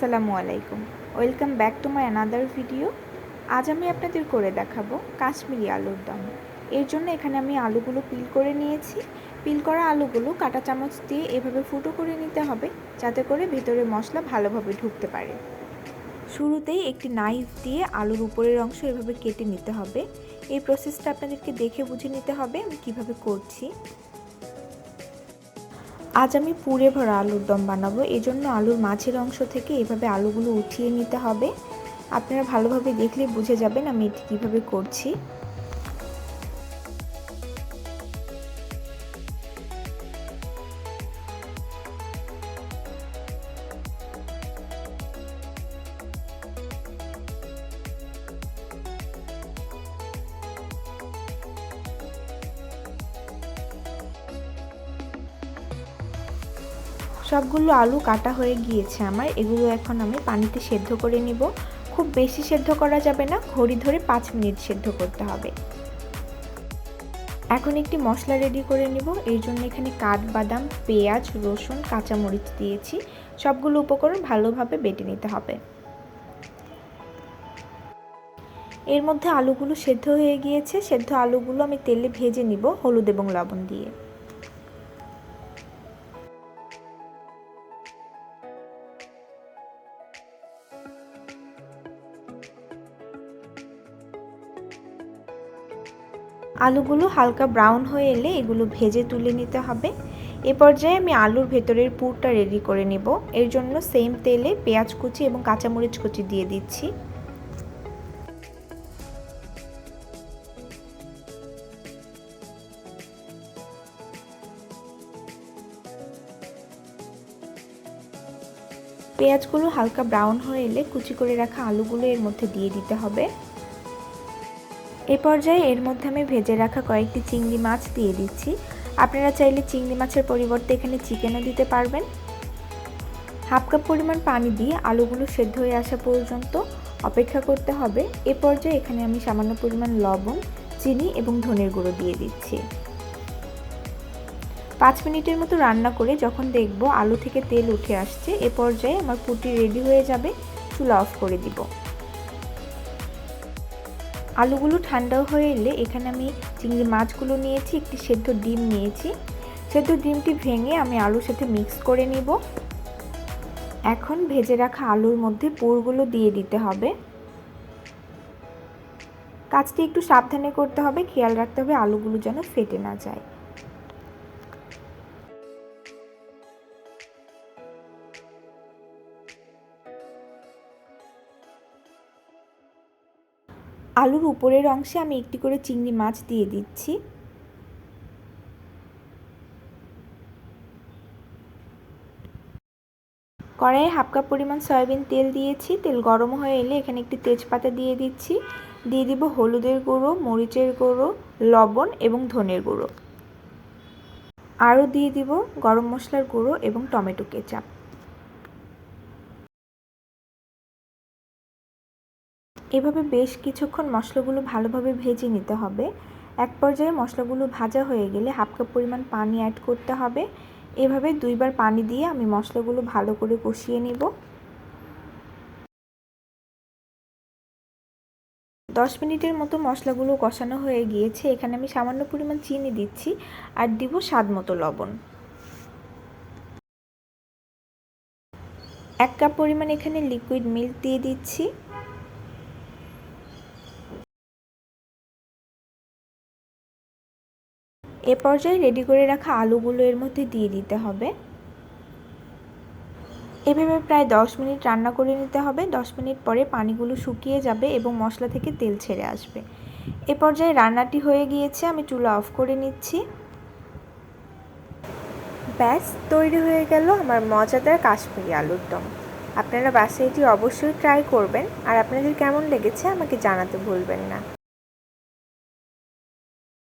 আসসালামু আলাইকুম। Welcome back to my another video আজ আমি আপনাদের করে দেখাবো কাশ্মীরি আলুর দম। এর জন্য এখানে আমি আলুগুলো পিল করে নিয়েছি। পিল করা আলুগুলো কাঁটা চামচ দিয়ে এভাবে ফুটো করে নিতে হবে যাতে করে ভিতরে মশলা ভালোভাবে ঢুকতে পারে। শুরুতেই একটি নাইফ দিয়ে আলুর উপরের অংশ এভাবে কেটে নিতে হবে। এই প্রসেসটা আপনাদেরকে দেখে বুঝে নিতে হবে আমি কীভাবে করছি। আজ আমি পুরে ভরা আলুর দম বানাবো। এই জন্য আলুর মাছের অংশ থেকে এভাবে আলুগুলো উঠিয়ে নিতে হবে। আপনারা ভালোভাবে দেখলে বুঝে যাবেন আমি এটি কীভাবে করছি। সবগুলো আলু কাটা হয়ে গিয়েছে আমার। এগুলো এখন আমি পানিতে সেদ্ধ করে নিব। খুব বেশি সেদ্ধ করা যাবে না, ঘড়ি ধরে পাঁচ মিনিট সেদ্ধ করতে হবে। এখন একটি মশলা রেডি করে নিব। এর জন্য এখানে কাঠবাদাম, পেঁয়াজ, রসুন, কাঁচামরিচ দিয়েছি। সবগুলো উপকরণ ভালোভাবে বেটে নিতে হবে। এর মধ্যে আলুগুলো সেদ্ধ হয়ে গিয়েছে। সেদ্ধ আলুগুলো আমি তেলে ভেজে নিব, হলুদ এবং লবণ দিয়ে। আলুগুলো হালকা ব্রাউন হয়ে এলে এগুলো ভেজে তুলে নিতে হবে। এ পর্যায়ে আমি আলুর ভেতরের পুরটা রেডি করে নেব। এর জন্য সেম তেলে পেঁয়াজ কুচি এবং কাঁচামরিচ কুচি দিয়ে দিচ্ছি। পেঁয়াজগুলো হালকা ব্রাউন হয়ে এলে কুচি করে রাখা আলুগুলো এর মধ্যে দিয়ে দিতে হবে। এ পর্যায়ে এর মধ্যে আমি ভেজে রাখা কয়েকটি চিংড়ি মাছ দিয়ে দিচ্ছি। আপনারা চাইলে চিংড়ি মাছের পরিবর্তে এখানে চিকেনও দিতে পারবেন। হাফ কাপ পরিমাণ পানি দিয়ে আলুগুলো সেদ্ধ হয়ে আসা পর্যন্ত অপেক্ষা করতে হবে। এ পর্যায়ে এখানে আমি সামান্য পরিমাণ লবণ, চিনি এবং ধনের গুঁড়ো দিয়ে দিচ্ছি। পাঁচ মিনিটের মতো রান্না করে যখন দেখব আলু থেকে তেল উঠে আসছে, এ পর্যায়ে আমার পুটি রেডি হয়ে যাবে। চুলা অফ করে দিব। আলুগুলো ঠান্ডা হয়ে এলে এখানে আমি চিংড়ি মাছগুলো নিয়েছি, একটি সেদ্ধ ডিম নিয়েছি। সেদ্ধ ডিমটি ভেঙে আমি আলুর সাথে মিক্স করে নিব। এখন ভেজে রাখা আলুর মধ্যে পুরগুলো দিয়ে দিতে হবে। কাজটি একটু সাবধানে করতে হবে, খেয়াল রাখতে হবে আলুগুলো যেন ফেটে না যায়। আলুর উপরের অংশে আমি একটি করে চিংড়ি মাছ দিয়ে দিচ্ছি। কড়াইয়ে হাফ কাপ পরিমাণ সয়াবিন তেল দিয়েছি। তেল গরম হয়ে এলে এখানে একটি তেজপাতা দিয়ে দিচ্ছি। দিয়ে দিব হলুদের গুঁড়ো, মরিচের গুঁড়ো, লবণ এবং ধনের গুঁড়ো। আরও দিয়ে দিব গরম মশলার গুঁড়ো এবং টমেটো কেচাপ। এভাবে বেশ কিছুক্ষণ মশলাগুলো ভালোভাবে ভেজে নিতে হবে। এক পর্যায়ে মশলাগুলো ভাজা হয়ে গেলে হাফ কাপ পরিমাণ পানি অ্যাড করতে হবে। এভাবে দুইবার পানি দিয়ে আমি মশলাগুলো ভালো করে কষিয়ে নিব। দশ মিনিটের মতো মশলাগুলো কষানো হয়ে গিয়েছে। এখানে আমি সামান্য পরিমাণ চিনি দিচ্ছি আর দিব স্বাদ মতো লবণ। এক কাপ পরিমাণ এখানে লিকুইড মিল্ক দিয়ে দিচ্ছি। এ পর্যায়ে রেডি করে রাখা আলুগুলো এর মধ্যে দিয়ে দিতে হবে। এভাবে প্রায় দশ মিনিট রান্না করে নিতে হবে। দশ মিনিট পরে পানিগুলো শুকিয়ে যাবে এবং মশলা থেকে তেল ছেড়ে আসবে। এ পর্যায়ে রান্নাটি হয়ে গিয়েছে, আমি চুলা অফ করে নিচ্ছি। ব্যাস, তৈরি হয়ে গেল আমার মজাদার কাশ্মীরি আলুর দম। আপনারা বাসায় এটি অবশ্যই ট্রাই করবেন। আর আপনাদের কেমন লেগেছে আমাকে জানাতে ভুলবেন না।